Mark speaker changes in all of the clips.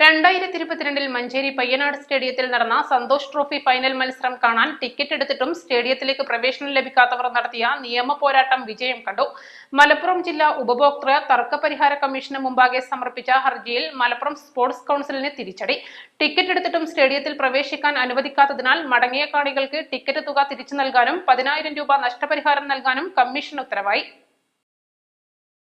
Speaker 1: രണ്ടായിരത്തി ഇരുപത്തിരണ്ടിൽ മഞ്ചേരി പയ്യനാട് സ്റ്റേഡിയത്തിൽ നടന്ന സന്തോഷ് ട്രോഫി ഫൈനൽ മത്സരം കാണാൻ ടിക്കറ്റ് എടുത്തിട്ടും സ്റ്റേഡിയത്തിലേക്ക് പ്രവേശനം ലഭിക്കാത്തവർ നടത്തിയ നിയമ പോരാട്ടം വിജയം കണ്ടു. മലപ്പുറം ജില്ലാ ഉപഭോക്തൃ തർക്ക പരിഹാര കമ്മീഷന് മുമ്പാകെ സമർപ്പിച്ച ഹർജിയിൽ മലപ്പുറം സ്പോർട്സ് കൌൺസിലിന് തിരിച്ചടി. ടിക്കറ്റ് എടുത്തിട്ടും സ്റ്റേഡിയത്തിൽ പ്രവേശിക്കാൻ അനുവദിക്കാത്തതിനാൽ മടങ്ങിയ കാണികൾക്ക് ടിക്കറ്റ് തുക തിരിച്ചു നൽകാനും പതിനായിരം രൂപ നഷ്ടപരിഹാരം നൽകാനും കമ്മീഷൻ ഉത്തരവായി.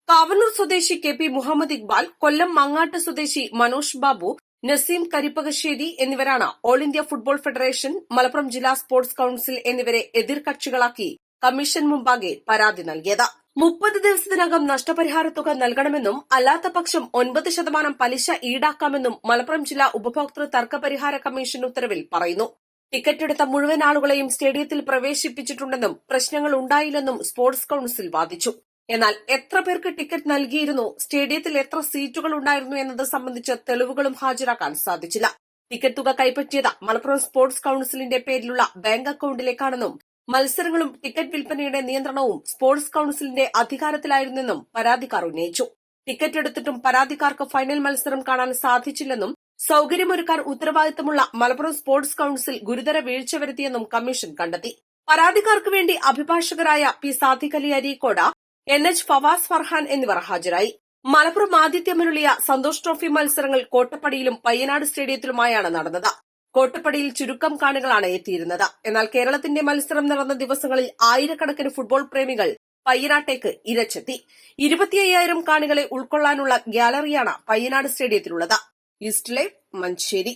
Speaker 2: കാവന്നൂർ സ്വദേശി കെ പി മുഹമ്മദ് ഇക്ബാൽ കൊല്ലം മങ്ങാട്ട് സ്വദേശി മനോജ് ബാബു നസീം കരിപ്പകശ്ശേരി എന്നിവരാണ് all India football federation Malappuram ജില്ലാ സ്പോർട്സ് കൌൺസിൽ എന്നിവരെ എതിർകക്ഷികളാക്കി കമ്മീഷൻ മുമ്പാകെ പരാതി നൽകിയത്. മുപ്പത് ദിവസത്തിനകം നഷ്ടപരിഹാര തുക നൽകണമെന്നും അല്ലാത്ത പക്ഷം ഒൻപത് ശതമാനം പലിശ ഈടാക്കാമെന്നും മലപ്പുറം ജില്ലാ ഉപഭോക്തൃ തർക്കപരിഹാര കമ്മീഷൻ ഉത്തരവിൽ പറയുന്നു. ടിക്കറ്റെടുത്ത മുഴുവൻ ആളുകളെയും സ്റ്റേഡിയത്തിൽ പ്രവേശിപ്പിച്ചിട്ടുണ്ടെന്നും പ്രശ്നങ്ങൾ ഉണ്ടായില്ലെന്നും സ്പോർട്സ് കൌൺസിൽ വാദിച്ചു. എന്നാൽ എത്ര പേർക്ക് ടിക്കറ്റ് നൽകിയിരുന്നു? സ്റ്റേഡിയത്തിൽ എത്ര സീറ്റുകൾ ഉണ്ടായിരുന്നു എന്നത് സംബന്ധിച്ച തെളിവുകളും ഹാജരാക്കാൻ സാധിച്ചില്ല. ടിക്കറ്റ് തുക കൈപ്പറ്റിയത് മലപ്പുറം സ്പോർട്സ് കൌൺസിലിന്റെ പേരിലുള്ള ബാങ്ക് അക്കൌണ്ടിലേക്കാണെന്നും മത്സരങ്ങളും ടിക്കറ്റ് വിൽപ്പനയുടെ നിയന്ത്രണവും സ്പോർട്സ് കൌൺസിലിന്റെ അധികാരത്തിലായിരുന്നെന്നും പരാതിക്കാർ ഉന്നയിച്ചു. ടിക്കറ്റ് എടുത്തിട്ടും പരാതിക്കാർക്ക് ഫൈനൽ മത്സരം കാണാൻ സാധിച്ചില്ലെന്നും സൌകര്യമൊരുക്കാൻ ഉത്തരവാദിത്തമുള്ള മലപ്പുറം സ്പോർട്സ് കൌൺസിൽ ഗുരുതര വീഴ്ച വരുത്തിയെന്നും കമ്മീഷൻ കണ്ടെത്തി. പരാതിക്കാർക്ക് വേണ്ടി അഭിഭാഷകരായ P Ali Areekode N H Fawaz Farhan എന്നിവർ ഹാജരായി. മലപ്പുറം ആതിഥ്യമരുളിയ സന്തോഷ് ട്രോഫി മത്സരങ്ങൾ കോട്ടപ്പടിയിലും പയ്യനാട് സ്റ്റേഡിയത്തിലുമായാണ് നടന്നത്. കോട്ടപ്പടിയിൽ ചുരുക്കം കാണികളാണ് എത്തിയിരുന്നത്. എന്നാൽ കേരളത്തിന്റെ മത്സരം നടന്ന ദിവസങ്ങളിൽ ആയിരക്കണക്കിന് ഫുട്ബോൾ പ്രേമികൾ പയ്യനാട്ടേക്ക് ഇരച്ചെത്തി. ഇരുപത്തിയ്യായിരം കാണികളെ ഉൾക്കൊള്ളാനുള്ള ഗ്യാലറിയാണ് പയ്യനാട് സ്റ്റേഡിയത്തിലുള്ളത്. ഈസ്റ്റ് മഞ്ചേരി.